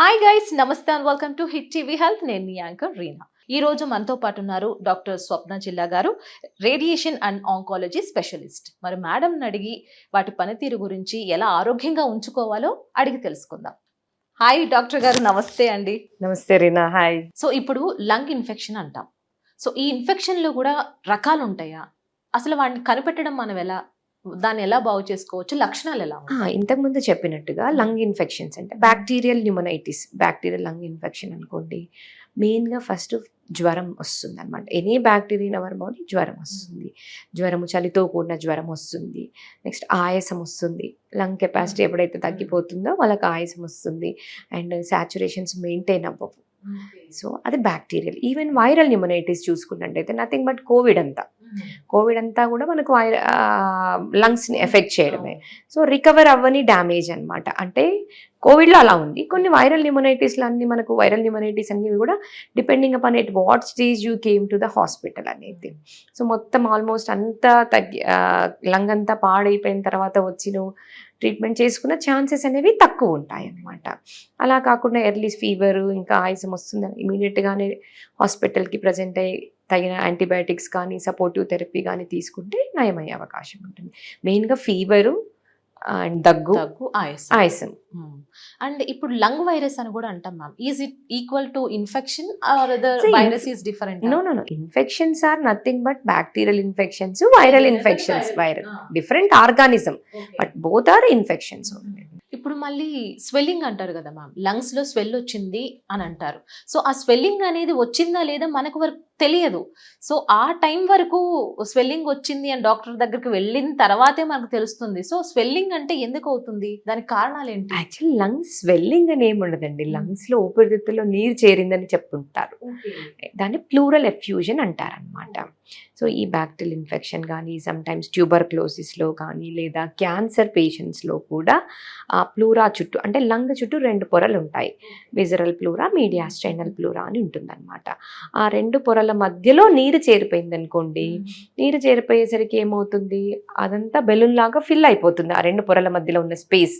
Hi guys నమస్తే and welcome to hit TV health నేను మీ యాంకర్ రీనా. ఈ రోజు మనతో పాటు ఉన్నారు డాక్టర్ స్వప్న జిల్లా గారు రేడియేషన్ అండ్ ఆంకాలజీ స్పెషలిస్ట్. మరి మేడం అడిగి వాటి పనితీరు గురించి ఎలా ఆరోగ్యంగా ఉంచుకోవాలో అడిగి తెలుసుకుందాం. హాయ్ డాక్టర్ గారు నమస్తే అండి. నమస్తే రీనా హాయ్ సో ఇప్పుడు లంగ్ ఇన్ఫెక్షన్ అంటాం. సో ఈ ఇన్ఫెక్షన్లో కూడా రకాలు ఉంటాయా? అసలు వాటిని కనిపెట్టడం మనం ఎలా? దాన్ని ఎలా బాగు చేసుకోవచ్చు? లక్షణాలు ఎలా ఇంతకుముందు చెప్పినట్టుగా లంగ్ ఇన్ఫెక్షన్స్ అంటే bacterial pneumonitis bacterial lung infection అనుకోండి. మెయిన్గా ఫస్ట్ జ్వరం వస్తుంది అనమాట any bacteria in our body జ్వరం వస్తుంది. జ్వరము చలితో కూడిన జ్వరం వస్తుంది. నెక్స్ట్ ఆయాసం వస్తుంది. లంగ్ కెపాసిటీ ఎప్పుడైతే తగ్గిపోతుందో వాళ్ళకి ఆయాసం వస్తుంది. అండ్ సాచురేషన్స్ మెయింటైన్ అవ్వవు. సో అది బ్యాక్టీరియల్. ఈవెన్ వైరల్ న్యూమనైటిస్ చూసుకున్నట్టయితే నథింగ్ బట్ కోవిడ్ అంతా. Hmm. కోవిడ్ అంతా కూడా మనకు లంగ్స్ని ఎఫెక్ట్ చేయడమే. సో రికవర్ అవ్వని డ్యామేజ్ అనమాట అంటే కోవిడ్లో అలా ఉంది. కొన్ని వైరల్ న్యూమనైటిస్లు అన్ని మనకు వైరల్ న్యూమనైటిస్ అన్ని కూడా depending upon at what stage you came to the hospital అనేది. సో మొత్తం ఆల్మోస్ట్ అంతా తగ్గి లంగ్ అంతా పాడైపోయిన తర్వాత వచ్చిన ట్రీట్మెంట్ చేసుకున్న ఛాన్సెస్ అనేవి తక్కువ ఉంటాయి అన్నమాట. అలా కాకుండా ఎర్లీ ఫీవర్ ఇంకా ఆయాసం వస్తుందని ఇమీడియట్గానే హాస్పిటల్కి ప్రజెంట్ అయ్యి తగిన యాంటీబయాటిక్స్ కానీ సపోర్టివ్ థెరపీ కానీ తీసుకుంటే నయమయ్యే అవకాశం ఉంటుంది. మెయిన్గా ఫీవరు అండ్ దగ్గు దగ్గు ఆయాసం. ఆయాసం. అండ్ ఇప్పుడు లంగ్ వైరస్ అని కూడా అంటాం ma'am. Is it equal to infection or the virus is different no no no infections are nothing but bacterial infections viral infections viral different organism but both are infections ఇప్పుడు మళ్ళీ swelling అంటారు కదా ma'am. లంగ్స్లో swell వచ్చింది అని అంటారు. So ఆ swelling అనేది వచ్చిందా లేదా మనకు వరకు తెలియదు. సో ఆ టైం వరకు స్వెల్లింగ్ వచ్చింది అని డాక్టర్ దగ్గరికి వెళ్ళిన తర్వాతే మనకు తెలుస్తుంది. సో స్వెల్లింగ్ అంటే ఎందుకు అవుతుంది? దానికి కారణాలు ఏంటి? యాక్చువల్లీ లంగ్స్ స్వెల్లింగ్ అని ఏమి ఉండదండి. లంగ్స్లో ఊపిరితిత్తుల్లో నీరు చేరిందని చెప్పుంటారు దాన్ని ప్లూరల్ ఎఫ్యూజన్ అంటారనమాట సో ఈ బ్యాక్టీరియల్ ఇన్ఫెక్షన్ కానీ సమ్ టైమ్స్ ట్యూబర్క్లోసిస్లో కానీ లేదా క్యాన్సర్ పేషెంట్స్లో కూడా ఆ ప్లూరా చుట్టూ అంటే లంగ్ చుట్టూ రెండు పొరలు ఉంటాయి విజరల్ ప్లూరా మీడియాస్టైనల్ ప్లూరా అని ఉంటుందన్నమాట. ఆ రెండు పొరల మధ్యలో నీరు చేరిపోయింది అనుకోండి నీరు చేరిపోయేసరికి ఏమవుతుంది? అదంతా బెలూన్ లాగా ఫిల్ అయిపోతుంది ఆ రెండు పొరల మధ్యలో ఉన్న స్పేస్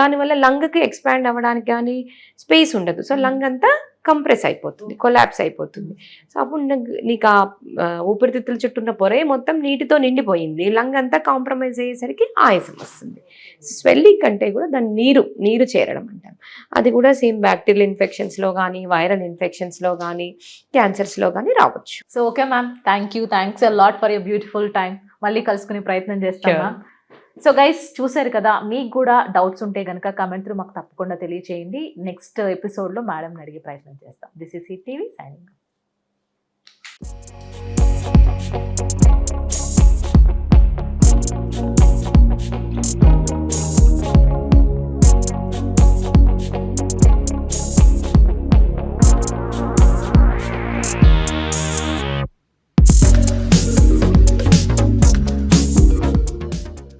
దానివల్ల లంగ్కి ఎక్స్పాండ్ అవ్వడానికి కానీ స్పేస్ ఉండదు. సో లంగ్ అంతా కంప్రెస్ అయిపోతుంది కొలాప్స్ అయిపోతుంది. సో అప్పుడు నీకు- నీకు ఆ ఊపిరితిత్తుల చుట్టూ ఉన్న పొరే మొత్తం నీటితో నిండిపోయింది. లంగ్ అంతా కాంప్రమైజ్ అయ్యేసరికి ఆయాసం వస్తుంది. స్వెల్లింగ్ కంటే కూడా దాని నీరు నీరు చేరడం అంటారు. అది కూడా సేమ్ బ్యాక్టీరియల్ ఇన్ఫెక్షన్స్లో కానీ వైరల్ ఇన్ఫెక్షన్స్లో కానీ క్యాన్సర్స్లో కానీ రావచ్చు. So okay ma'am. Thank you thanks a lot for your beautiful time మళ్ళీ కలుసుకునే ప్రయత్నం చేస్తాం. మ్యామ్. సో గైస్ చూసారు కదా మీకు కూడా డౌట్స్ ఉంటే కనుక కమెంట్ త్రూ మాకు తప్పకుండా తెలియచేయండి. నెక్స్ట్ ఎపిసోడ్లో మేడం అడిగే ప్రయత్నం చేస్తాం. This is E TV signing